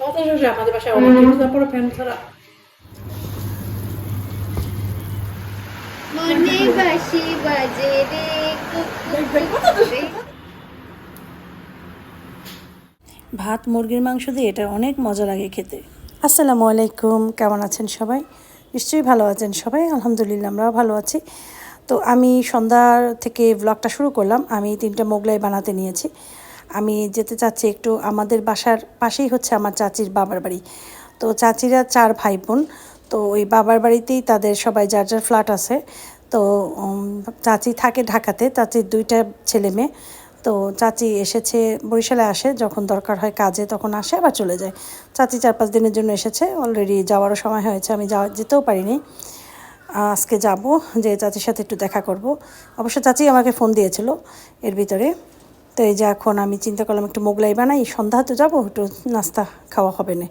বাতাস আসে আমাদের বাসায় অনেক তারপরে ফ্যান ছাড়া। মনে বাসি বাজে রে ভাত মুরগির মাংস দিয়ে এটা অনেক মজা লাগে খেতে। আসসালামু আলাইকুম কেমন আছেন সবাই? নিশ্চয়ই ভালো আছেন সবাই আলহামদুলিল্লাহ আমরাও ভালো আছি। তো আমি সন্ধ্যার থেকে ব্লগটা শুরু করলাম আমি তিনটা মোগলাই বানাতে নিয়েছি। আমি যেতে চাচ্ছি একটু আমাদের বাসার পাশেই হচ্ছে আমার চাচির বাবার বাড়ি। তো চাচিরা চার ভাই বোন তো ওই বাবার বাড়িতেই তাদের সবাই যার যার ফ্ল্যাট আছে। তো চাচি থাকে ঢাকাতে চাচির দুইটা ছেলে মেয়ে। তো চাচি এসেছে বরিশালে আসে, যখন দরকার হয় কাজে তখন আসে, আবার চলে যায়। চাচি চার পাঁচ দিনের জন্য এসেছে অলরেডি যাওয়ারও সময় হয়েছে, আমি যাওয়া, যেতেও পারিনি। আজকে যাব, যে চাচির সাথে একটু দেখা করব। অবশ্য চাচি আমাকে ফোন দিয়েছিল, এর ভিতরে। তো এই যে এখন আমি চিন্তা করলাম একটু মোগলাই বানাই, সন্ধ্যা তো যাব, একটু নাস্তা খাওয়া হবে না।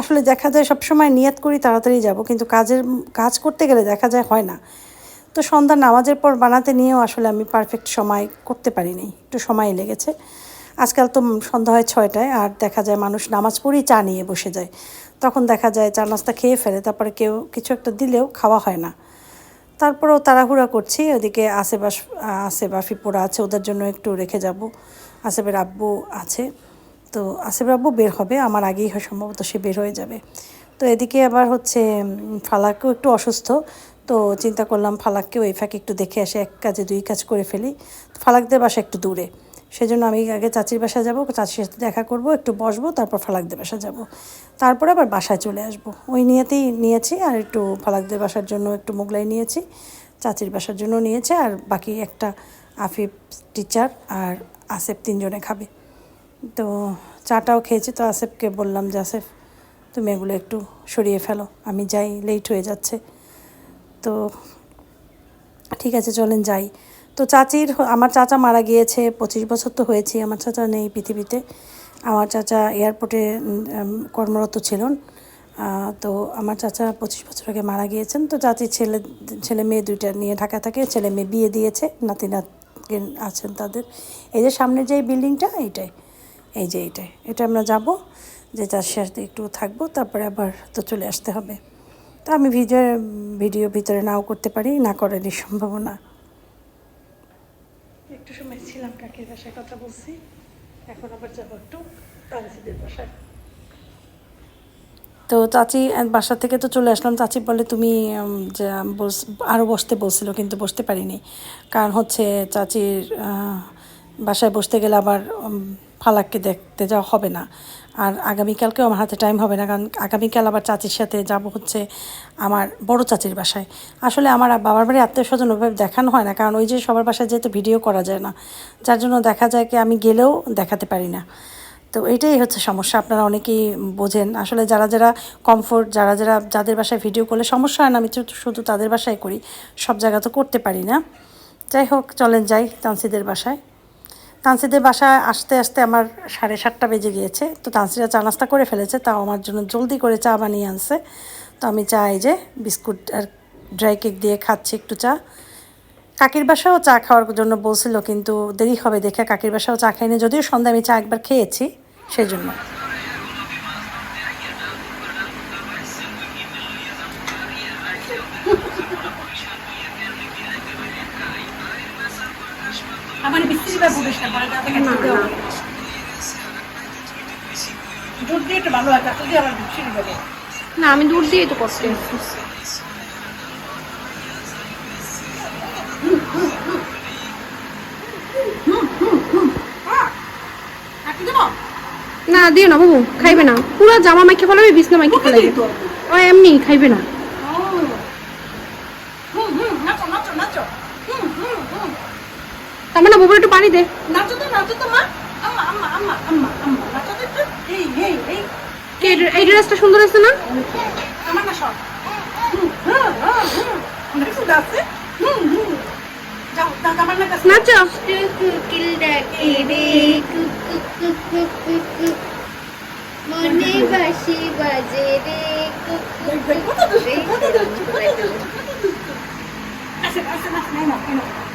আসলে দেখা যায় সবসময় নিয়াত করি, তাড়াতাড়ি যাব, কিন্তু কাজের কাজ করতে গেলে দেখা যায় হয় না। তো সন্ধ্যা নামাজের পর বানাতে নিয়েও আসলে আমি পারফেক্ট সময় করতে পারিনি, একটু সময় লেগেছে। আজকাল তো সন্ধ্যা হয় ছয়টায়, আর দেখা যায় মানুষ নামাজ পড়েই চা নিয়ে বসে যায়। তখন দেখা যায় চা নাস্তা খেয়ে ফেলে, তারপরে কেউ কিছু একটা দিলেও খাওয়া হয় না। তারপরেও তাড়াহুড়া করছি, ওদিকে আশেপাশ আসে বাফি পোড়া আছে, ওদের জন্য একটু রেখে যাব। আসেবের আব্বু আছে, তো আসেবের আব্বু বের হবে, আমার আগেই হয় সম্ভবত সে বের হয়ে যাবে। তো এদিকে আবার হচ্ছে ফালাকও একটু অসুস্থ, তো চিন্তা করলাম ফালাককেও এই ফাঁকে একটু দেখে আসে, এক কাজে দুই কাজ করে ফেলি। ফালাকদের বাসা একটু দূরে। সেজন্য আমি আগে চাচির বাসা যাব, চাচির সাথে দেখা করব, একটু বসবো, তারপর ফালাকদের বাসা যাব। তারপরে আবার বাসায় চলে আসব। ওই নিয়েতেই নিয়েছি আর একটু ফালাকদের বাসার জন্য একটু মোগলাই নিয়েছি, চাচির বাসার জন্য নিয়েছে আর বাকি একটা আফিফ টিচার আর আসেফ তিনজনে খাবে। তো চাটাও খেয়েছি, তো আসেফকে বললাম যে, আসেফ, তুমি এগুলো একটু সরিয়ে ফেলো, আমি যাই লেট হয়ে যাচ্ছে। তো ঠিক আছে, চলেন যাই। তো চাচির আমার চাচা মারা গিয়েছে, পঁচিশ বছর তো হয়েছে, আমার চাচা নেই পৃথিবীতে। আমার চাচা এয়ারপোর্টে কর্মরত ছিলেন। তো আমার চাচা পঁচিশ বছর আগে মারা গিয়েছেন। তো চাচির ছেলে ছেলে মেয়ে দুইটা নিয়ে ঢাকা থাকে, ছেলে মেয়ে বিয়ে দিয়েছে, নাতি নাত আছেন তাদের। এই যে সামনে যে বিল্ডিংটা, এইটাই, এই যে এইটাই। এটা আমরা যাব, যে চাষের সাথে একটু থাকব, তারপরে আবার তো চলে আসতে হবে। তো আমি ভিডিও ভিডিও ভিতরে নাও করতে পারি, না করারই সম্ভাবনা। একটু সময় ছিলাম কাকের বাসায় কথা বলছি। এখন আবার যাব একটু তানসিদের বাসায়। তো চাচি বাসা থেকে তো চলে আসলাম। চাচি বলে তুমি আরও বসতে বলছিল, কিন্তু বসতে পারিনি। কারণ হচ্ছে চাচির বাসায় বসতে গেলে আবার ফালাককে দেখতে যাওয়া হবে না। আর আগামীকালকেও আমার হাতে টাইম হবে না, কারণ আগামীকাল আবার চাচির সাথে যাব হচ্ছে আমার বড় চাচির বাসায়। আসলে আমার বাবার বাড়ি আত্মীয় স্বজন ওইভাবে দেখানো হয় না, কারণ ওই যে সবার বাসায় যেহেতু ভিডিও করা যায় না, যার জন্য দেখা যায় কি আমি গেলেও দেখাতে পারি না। তো এটাই হচ্ছে সমস্যা, আপনারা অনেকেই বোঝেন। আসলে যারা যারা কমফোর্ট যারা যারা যাদের বাসায় ভিডিও করলে সমস্যা হয় না, আমি শুধু তাদের বাসায় করি, সব জায়গা তো করতে পারি না। যাই হোক, চলেন যাই তানসিদের বাসায়। তানসিদের বাসায় আসতে আসতে আমার সাড়ে সাতটা বেজে গিয়েছে। তো তানসিরা চা নাস্তা করে ফেলেছে, তাও আমার জন্য জলদি করে চা বানিয়ে আনছে। তো আমি চা এই যে বিস্কুট আর ড্রাই কেক দিয়ে খাচ্ছি একটু চা। কাকির বাসাও চা খাওয়ার জন্য বলছিল, কিন্তু দেরি হবে দেখে কাকির বাসাও চা খাইনি, যদিও সন্ধ্যায় আমি চা একবার খেয়েছি সেই জন্য। আমার না পরে দুধ দিয়ে একটু ভালো হয় তাতে দিয়ে দেবো। না আমি দূর দিয়ে তো করতে না দিও না বাবু খাইবে না। পুরো জামা মাইকে ফেলাবে বিছনা মাইকে মুখে ফেলাবে। তো। ও এমনি খাইবে না হুম হুম নাচো নাচো নাচো হুম হুম হুম তার মানে বাবুর একটু পানি দে। নাচো তো নাচো তো মা। আম্মা আম্মা আম্মা আম্মা আম্মা নাচো তো একটু। এই এই এই। কে এই- ড্রেসটা সুন্দর আছে না? আমার না সব না কাছে। নাচো। মনে বাসি বাজে রে কত দুষ্টু, কত দুষ্টু, কত দুষ্টু। আসে, আসে, আসে, না, না।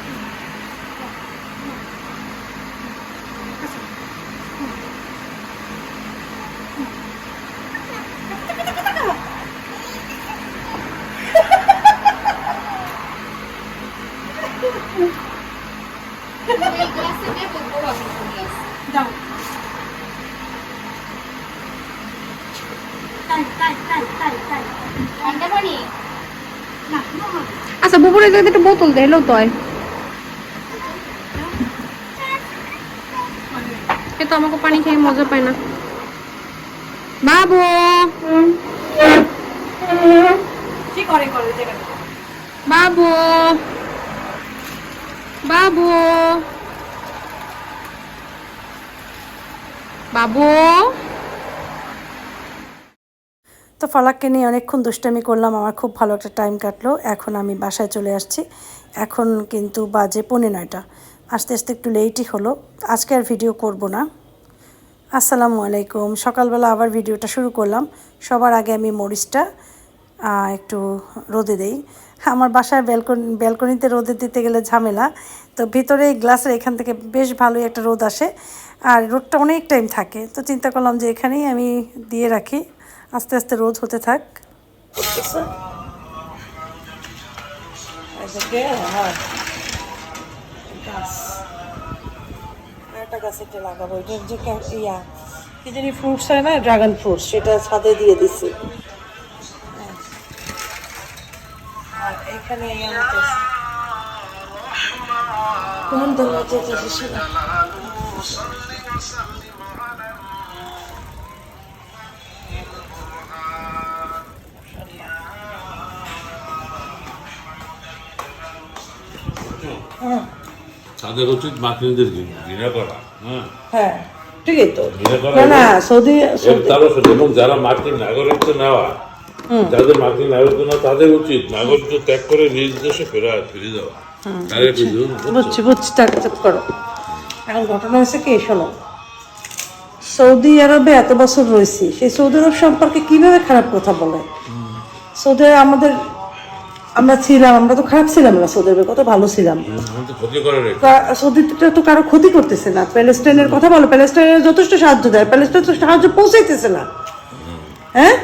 জায়গাতে একটা বোতল দে এলো তো হয় এ তো আমাকে পানি খেয়ে মজা পায় না। বাবু! কি করে করে বাবু! বাবু! বাবু! তো ফালাককে নিয়ে অনেকক্ষণ দুষ্টামি করলাম, আমার খুব ভালো একটা টাইম কাটলো। এখন আমি বাসায় চলে আসছি। এখন কিন্তু বাজে পৌনে নয়টা। আস্তে আস্তে একটু লেটই হলো। আজকে আর ভিডিও করব না। আসসালামু আলাইকুম। সকালবেলা আবার ভিডিওটা শুরু করলাম। সবার আগে আমি মরিচটা একটু রোদে দেই। আমার বাসায় ব্যালকনি ব্যালকনিতে রোদে দিতে গেলে ঝামেলা। তো ভিতরে এই গ্লাসের এখান থেকে বেশ ভালোই একটা রোদ আসে। আর রোদটা অনেক টাইম থাকে। তো চিন্তা করলাম যে এখানেই আমি দিয়ে রাখি। আস্তে আস্তে রোদ হতে থাক। একটা গাছ একটা লাগাবো। এটার যে ক্যা- ইয়া। কি জানি ফ্রুটস হয় না? ড্রাগন ফ্রুটস সেটা ছাদে দিয়ে দিছি। হ্যাঁ। আর এখানে কোন যেতেছে তাদের উচিত মাতৃদের ঘৃণা। করা হ্যাঁ। হ্যাঁ ঠিকই তো। না না সৌদি এবং এবং যারা মাতৃ নাগরিকত্ব নেওয়া যাদের মাতৃ নাগরিকত্ব নেওয়া তাদের উচিত নাগরিকত্ব ত্যাগ করে নিজ দেশে ফেরা ফিরে যাওয়া বুঝছ? বুঝছি করো। এখন ঘটনা হয়েছে কি শোনো। সৌদি আরবে এত বছর রয়েছি সেই সৌদি আরব সম্পর্কে কীভাবে খারাপ কথা বলে? সৌদি আমাদের আমরা ছিলাম আমরা তো খারাপ ছিলাম না সৌদি আরবে কত ভালো ছিলাম। করে সৌদিটা তো কারও ক্ষতি করতেছে না। প্যালেস্টাইনের কথা বলো প্যালেস্টাইনের যথেষ্ট সাহায্য দেয় প্যালেস্টাইন তো সাহায্য পৌঁছাইতেছে না। হ্যাঁ?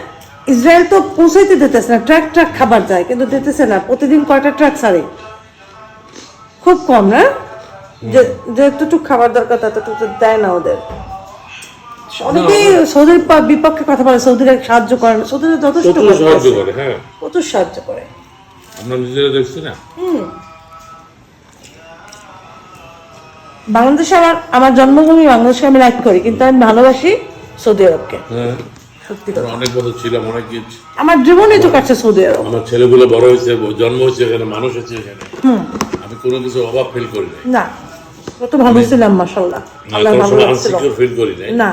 ইসরায়েল তো পৌঁছাইতে দিতেছে না ট্রাক ট্রাক খাবার যায় কিন্তু দিতেছে না। প্রতিদিন কয়টা ট্রাক ছাড়ে? খুব কম না যে যেটুকু খাবার দরকার ততটুকু দেয় না ওদের। অনেকেই সৌদির বিপক্ষে কথা বলে সৌদিরা সাহায্য করে না সৌদিরা যথেষ্ট প্রচুর সাহায্য করে। আমরা নিজেরা দেখছি না? বাংলাদেশে আমার আমার জন্মভূমি বাংলাদেশকে আমি লাইক করি কিন্তু আমি ভালোবাসি সৌদি আরবকে। হ্যাঁ। সত্যি কথা। অনেক বছর ছিলাম অনেক গিয়েছি আমার জীবনে তো কাছে সৌদি আরব। আমার ছেলেগুলো বড় হয়েছে জন্ম হয়েছে এখানে মানুষ হয়েছে এখানে। আমি কোনো কিছু অভাব ফিল করি না কত ভালো ছিলাম মাসাল্লাহ আল্লাহ ভালো ফিল করি না।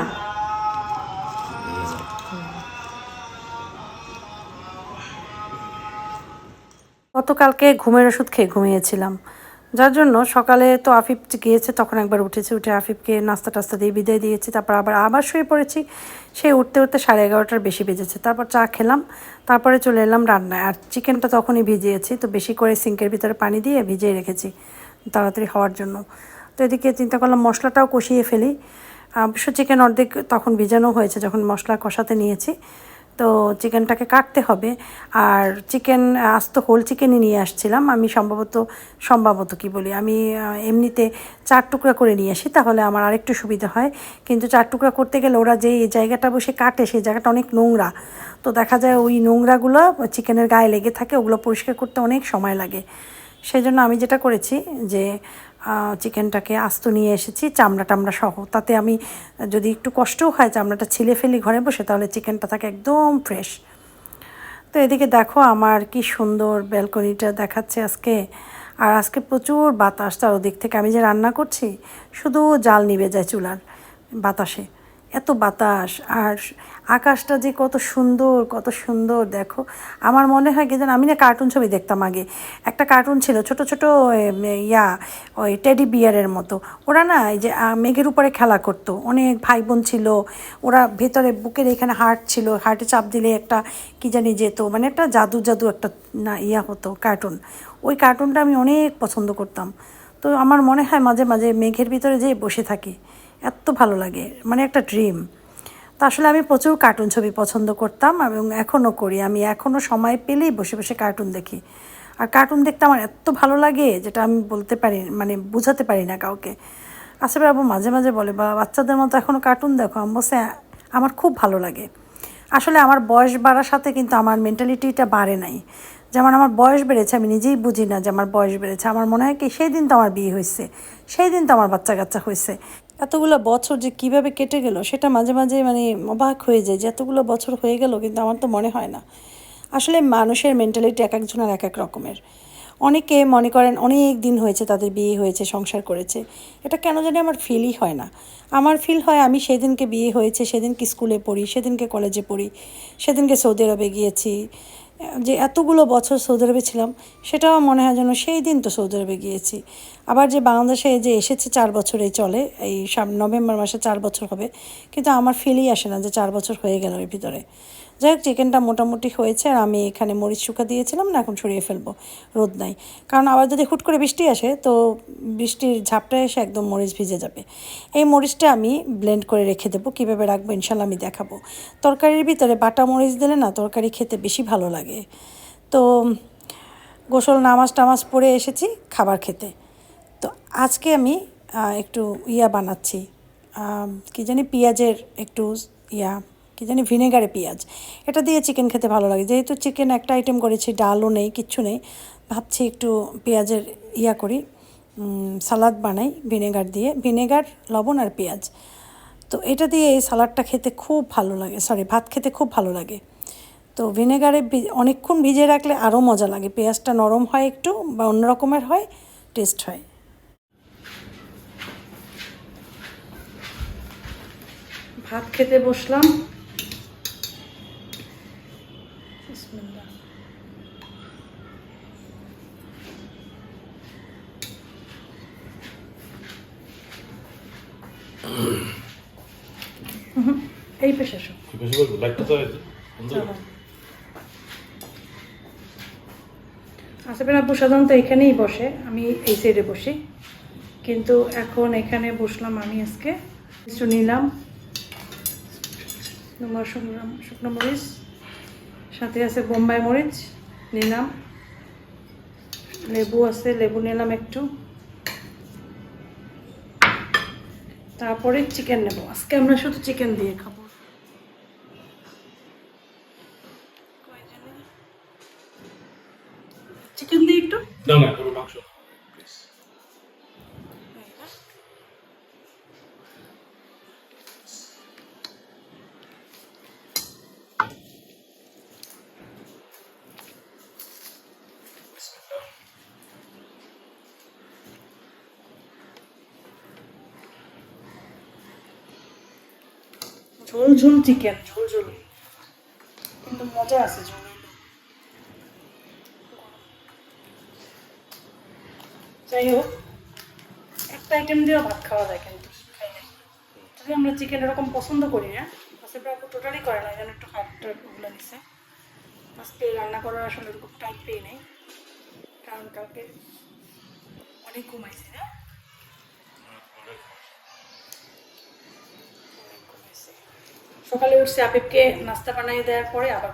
গতকালকে ঘুমের ওষুধ খেয়ে ঘুমিয়েছিলাম। যার জন্য সকালে তো আফিফ গিয়েছে, তখন একবার উঠেছে, উঠে আফিফকে নাস্তা টাস্তা দিয়ে বিদায় দিয়েছি। তারপর আবার আবার শুয়ে পড়েছি। সে উঠতে উঠতে সাড়ে এগারোটার বেশি বেজেছে। তারপর চা খেলাম। তারপরে চলে এলাম রান্নায়। আর চিকেনটা তখনই ভিজিয়েছি। তো বেশি করে সিঙ্কের ভিতরে পানি দিয়ে ভিজিয়ে রেখেছি তাড়াতাড়ি হওয়ার জন্য। তো এদিকে চিন্তা করলাম মশলাটাও কষিয়ে ফেলি। অবশ্য চিকেন অর্ধেক তখন ভিজানো হয়েছে, যখন মশলা কষাতে নিয়েছি। তো চিকেনটাকে কাটতে হবে। আর চিকেন, আস্ত হোল চিকেনই নিয়ে আসছিলাম। আমি সম্ভবত সম্ভবত কি বলি? আমি এমনিতে চার টুকরা করে নিয়ে আসি, তাহলে আমার আরেকটু সুবিধা হয়। কিন্তু চার টুকরা করতে গেলে ওরা যে জায়গাটা বসে কাটে, সেই জায়গাটা অনেক নোংরা। তো দেখা যায় ওই নোংরাগুলো, চিকেনের গায়ে লেগে থাকে, ওগুলো পরিষ্কার করতে অনেক সময় লাগে। সেই জন্য আমি যেটা করেছি যে চিকেনটাকে আস্ত নিয়ে এসেছি, চামড়া টামড়া সহ। তাতে আমি যদি একটু কষ্টও হয় চামড়াটা ছিলে ফেলি ঘরে বসে, তাহলে চিকেনটা থাকে একদম ফ্রেশ তো এদিকে দেখো আমার কি সুন্দর ব্যালকনিটা দেখাচ্ছে আজকে। আর আজকে প্রচুর বাতাস তার ওদিক থেকে আমি যে রান্না করছি, শুধু জাল নিভে যায় চুলার বাতাসে। এত বাতাস, আর আকাশটা যে কত সুন্দর কত সুন্দর, দেখো। আমার মনে হয় কি আমি না কার্টুন ছবি দেখতাম আগে। একটা কার্টুন ছিল, ছোট ছোট ইয়া, ওই টেডি বিয়ারের মতো। ওরা না, এই যে মেঘের উপরে খেলা করতো। অনেক ভাই বোন ছিল, ওরা ভেতরে বুকের এখানে হার্ট ছিল। হার্টে চাপ দিলে একটা, কি জানি যেত মানে একটা জাদু জাদু একটা, না, ইয়া হতো কার্টুন ওই কার্টুনটা আমি অনেক পছন্দ করতাম। তো আমার মনে হয় মাঝে মাঝে মেঘের ভিতরে যেয়ে বসে থাকি। এত ভালো লাগে মানে একটা ড্রিম তো আসলে আমি প্রচুর কার্টুন ছবি পছন্দ করতাম এবং এখনও করি। আমি এখনও সময় পেলেই বসে বসে কার্টুন দেখি। আর কার্টুন দেখতে আমার এত ভালো লাগে যেটা আমি বলতে পারি মানে বোঝাতে পারি না কাউকে। আসলে বাবু মাঝে মাঝে বলে বা বাচ্চাদের মতো এখনও কার্টুন দেখো? আমি বসে আমার খুব ভালো লাগে। আসলে আমার বয়স বাড়ার সাথে কিন্তু আমার মেন্টালিটিটা বাড়ে নাই। যেমন আমার বয়স বেড়েছে, আমি নিজেই বুঝি না যে আমার বয়স বেড়েছে। আমার মনে হয় কি, সেই দিন তো আমার বিয়ে হয়েছে সেই দিন তো আমার বাচ্চা কাচ্চা হয়েছে এতগুলো বছর যে কীভাবে কেটে গেল, সেটা মাঝে মাঝে মানে অবাক হয়ে যায় যে এতগুলো বছর হয়ে গেল, কিন্তু আমার তো মনে হয় না। আসলে মানুষের মেন্টালিটি এক একজনের এক এক রকমের। অনেকে মনে করেন অনেক দিন হয়েছে তাদের বিয়ে হয়েছে, সংসার করেছে। এটা কেন জানি আমার ফিলই হয় না। আমার ফিল হয় আমি সেদিনকে বিয়ে হয়েছে, সেদিনকে স্কুলে পড়ি, সেদিনকে কলেজে পড়ি, সেদিনকে সৌদি আরবে গিয়েছি যে এতগুলো বছর সৌদি আরবে ছিলাম, সেটাও মনে হয় যেন সেই দিন তো সৌদি আরবে গিয়েছি। আবার যে বাংলাদেশে যে এসেছে চার বছর এই চলে, এই নভেম্বর মাসে চার বছর হবে, কিন্তু আমার ফিলই আসে না যে চার বছর হয়ে গেল এর ভিতরে। যাই হোক চিকেনটা মোটামুটি হয়েছে আর আমি এখানে মরিচ শুকা দিয়েছিলাম না, এখন সরিয়ে ফেলব, রোদ নাই। কারণ আবার যদি হুট করে বৃষ্টি আসে, তো বৃষ্টির ঝাপটা এসে একদম মরিচ ভিজে যাবে। এই মরিচটা আমি ব্লেন্ড করে রেখে দেবো, কীভাবে রাখব ইনশাল্লাহ আমি দেখাবো। তরকারির ভিতরে বাটা মরিচ দিলে না, তরকারি খেতে বেশি ভালো লাগে। তো গোসল, নামাজ টামাজ পড়ে এসেছি, খাবার খেতে। তো আজকে আমি একটু ইয়া বানাচ্ছি। কি জানি, পেঁয়াজের একটু ইয়া কি জানি, ভিনেগারে পেঁয়াজ। এটা দিয়ে চিকেন খেতে ভালো লাগে। যেহেতু চিকেন একটা আইটেম করেছি, ডালও নেই, কিচ্ছু নেই। ভাবছি একটু পেঁয়াজের ইয়া করি সালাদ বানাই ভিনেগার দিয়ে। ভিনেগার, লবণ আর পেঁয়াজ। তো এটা দিয়ে এই সালাডটা খেতে খুব ভালো লাগে। সরি ভাত খেতে খুব ভালো লাগে। তো ভিনেগারে অনেকক্ষণ ভিজিয়ে রাখলে আরও মজা লাগে। পেঁয়াজটা নরম হয় একটু বা অন্য রকমের হয় টেস্ট হয়। ভাত খেতে বসলাম বিসমিল্লাহ। হুম, এই পেশা সব বেশি বলব লাইটটা তো আব্বু সাধারণত এখানেই বসে আমি এই সাইডে বসি। কিন্তু এখন এখানে বসলাম আমি আজকে। কিছু নিলাম। তোমার শুকনো শুকনো মরিচ সাথে আছে বোম্বাই মরিচ নিলাম। লেবু আছে লেবু নিলাম একটু। তারপরে চিকেন নেব। আজকে আমরা শুধু চিকেন দিয়ে খাব চিকেন দিয়ে একটু না না কোনো মাংস না, please। ঝোল ঝোল চিকেন ঝোল ঝোল কিন্তু মজা আছে ঝোল যাই হোক, একটা আইটেম দিয়েও ভাত খাওয়া যায় কিন্তু। যদি আমরা চিকেন এরকম পছন্দ করি না আসলে আপু টোটালি করে না, যেন একটু হাতটা ওগুলো নিছে। আজকে রান্না করার আসলে এরকম টাইম পেয়ে নেই, কারণ কালকে অনেক ঘুমাইছি না সকালে উঠছে আপিবকে নাস্তা বানিয়ে দেওয়ার পরে আবার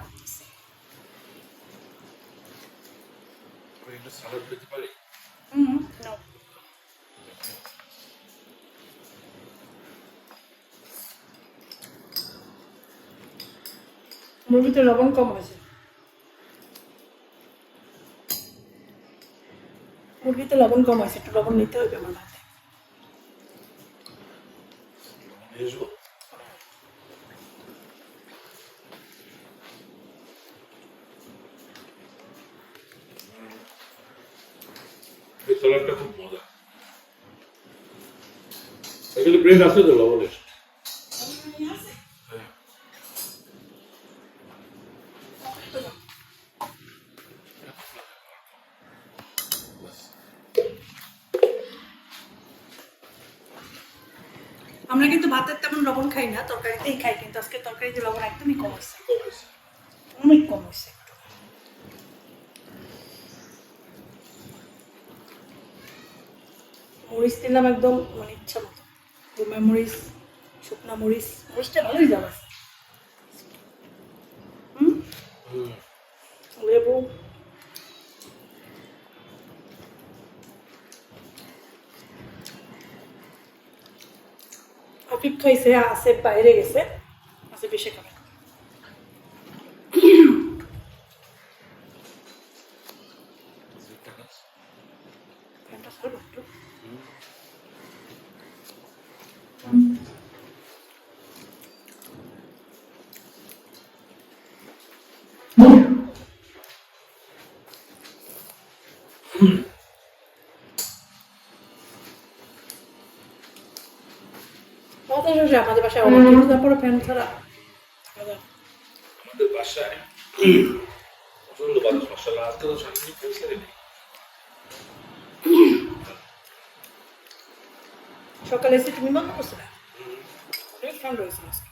হুম মুরগিতে লবণ কম হয়েছে। মুরগিতে লবণ কম হয়েছে একটু লবণ নিতে হবে আমার হাতে নিয়ে আসব এই সালাদটা খুব মজা ব্রেড আছে তো লবণের হ্যাঁ। আমরা কিন্তু ভাতের তেমন লবণ খাই না তরকারিতেই খাই কিন্তু আজকে তরকারিতে লবণ একদমই কম হয়েছে। অনেক কম হয়েছে মরিচ দিলাম একদম মানে ইচ্ছা মতো। গোমা মরিচ মরিচ মরিচটা ভালোই যাবে। লেবু। খাইছে বাইরে গেছে। আসে বেশি খাবে আমাদের বাসায় অনেক কিন্তু তারপরে ফ্যান ছাড়া। আমাদের বাসায় প্রচণ্ড বাতাস মশলা আজকে তো সামনে পৌঁছে নেই সকালে এসে তুমি মনে করছ না ঠান্ডা হয়েছে